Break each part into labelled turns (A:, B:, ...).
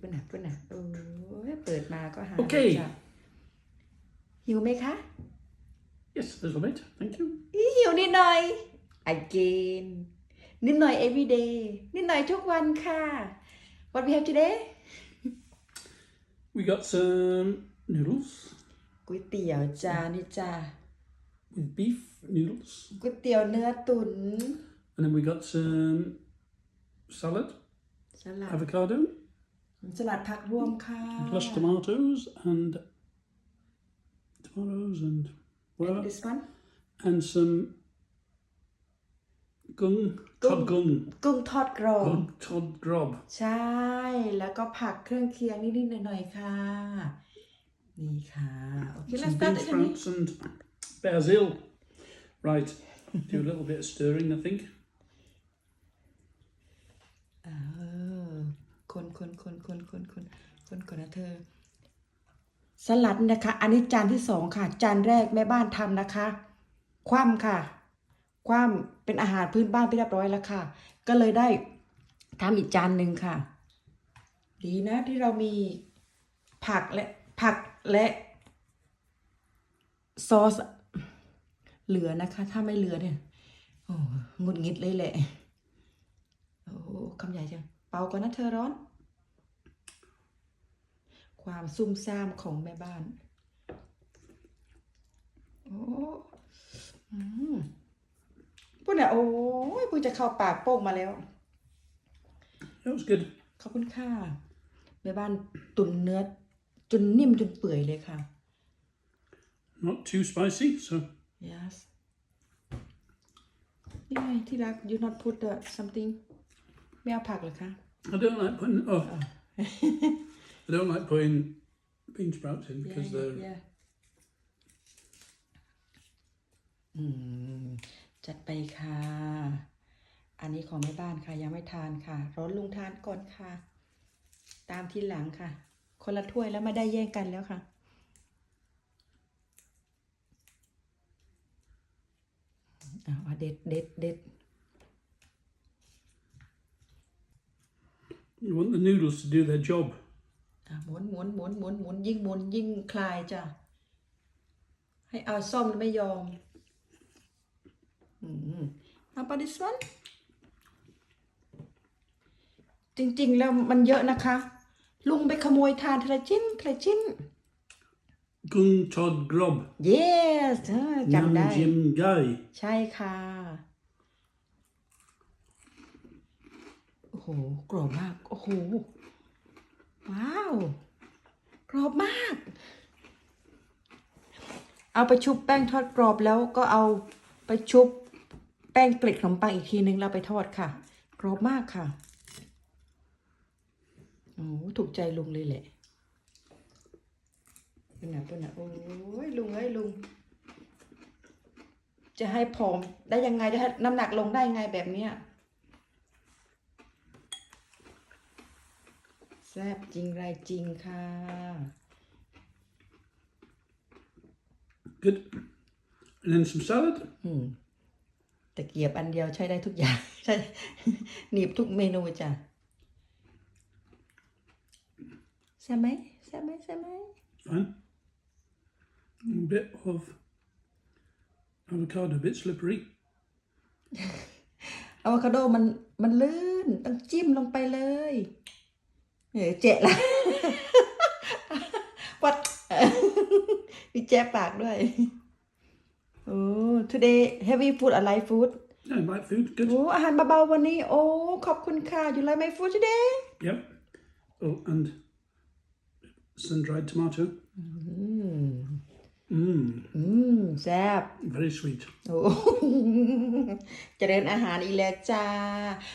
A: ปุ่นน่ะปุ่นน่ะปุ่นน่ะโอ้ยเปิดมาก็หา
B: โอเค
A: จ้ะหิวไหมคะ
B: Yes, a little bit. Thank you.
A: อีหิวนิดหน่อย again นิดหน่อย every day นิดหน่อยทุกวันค่ะ what we have today
B: We got some noodles
A: ก๋วยเตี๋ยวจ้านี่จ้า
B: with beef noodles.
A: ก๋วยเตี๋ยวเนื้อตุ๋น
B: And then we got some salad,
A: สลัด
B: avocado,
A: สลัดผักรวมค่ะ
B: plus tomatoes and tomatoes and whatever.
A: this one
B: And some gung, tod gung,
A: กุ้งทอดกรอบ
B: gung tod grob.
A: ใช่ แล้วก็ผักเครื่องเคียงนิดๆหน่อยๆค่ะ นี่ค่ะ โอเค let's
B: Some
A: start
B: bean
A: it อันนี้
B: sprouts and basil. Right, do a little bit of stirring, I think.
A: เออ คนคนคนคนคนคนคนก่อนนะเธอ สลัดนะคะ อันนี้จานที่สองค่ะ จานแรกแม่บ้านทำนะคะ คว่ำค่ะ คว่ำเป็นอาหารพื้นบ้านไปเรียบร้อยแล้วค่ะ ก็เลยได้ทำอีกจานหนึ่งค่ะ ดีนะที่เรามีผักและผักและซอสเหลือนะคะ ถ้าไม่เหลือเนี่ย โอ้หงุดหงิดเลยแหละ โอ้คำใหญ่จัง เป่าก่อนนะเธอร้อน ความซุ่มซ่ามของแม่บ้าน โอ้อืมพูดเนี่ยโอ้ยเพิ่งจะเข้าปากโป้งมาแล้ว
B: That was good.
A: ขอบคุณค่ะแม่บ้านตุนเนื้อจนนิ่มจนเปื่อยเลยค่ะ
B: Not too spicy, so
A: yes นี่ไงที่รัก you not put the something ไม่เอาผักเหรอคะ
B: I don't like putting. Oh, I don't like putting bean sprouts in because
A: Yeah,
B: they're
A: yeah. อืมจัดไปค่ะ อันนี้ของแม่บ้านค่ะ ยังไม่ทานค่ะร้อนลุงทานก่อนค่ะ ตามที่หลังค่ะ คนละถ้วยแล้วไม่ได้แย่งกันแล้วค่ะ อ่าเด็ดเด็ดเด็ด
B: you want the noodles to do their job.
A: อะหมุนหมุนหมุนหมุนหมุนยิ่งหมุนยิ่งคลายจ้ะ ให้เอาซ่อมแล้วไม่ยอม อืมเอาปาดิสวันจริง ๆ แล้วมันเยอะนะคะ ลุงไปขโมยทานทีละชิ้นทีละชิ้น
B: Gung tod grob.
A: yes เออจำได้
B: Nam Jim Guy.
A: ใช่ค่ะ โอ้โห กรอบมาก โอ้โห ว้าว กรอบมาก เอาไปชุบแป้งทอดกรอบแล้วก็เอาไปชุบแป้งเกล็ดขนมปังอีกทีนึงแล้วไปทอดค่ะ กรอบมากค่ะ โอ้ถูกใจลุงเลยแหละเป็นไงเป็นไงโอ้ยลุงเอ้ยลุง จะให้ผอมได้ยังไงจะให้น้ำหนักลงได้ยังไงแบบเนี้ย แซ่บจริงไรจริงค่ะ
B: Good. And then some salad.
A: อืมตะเกียบอันเดียวใช้ได้ทุกอย่าง ใช่หนีบทุกเมนูจ้ะใช่ไหมใช่ไหมใช่ไหม
B: Fine. A bit of avocado, a bit slippery.
A: อะโวคาโดมันมันลื่น ต้องจิ้มลงไปเลย เออเจ๊ละวัดมีแจ๊ปากด้วย โอ้ today heavy food อะไร food
B: Yeah, light food. Good.
A: โอ้ อาหารเบาๆวันนี้ โอ้ ขอบคุณค่ะ you like my food today
B: Yep. Oh, and sun dried tomato.
A: อืม
B: Mmm,
A: อืม แซ่บ
B: very sweet.
A: โอ้เจริญอาหารอีกแล้วจ้า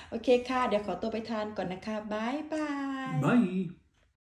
A: โอเคค่ะ เดี๋ยวขอตัวไปทานก่อนนะคะบายบาย
B: Bye.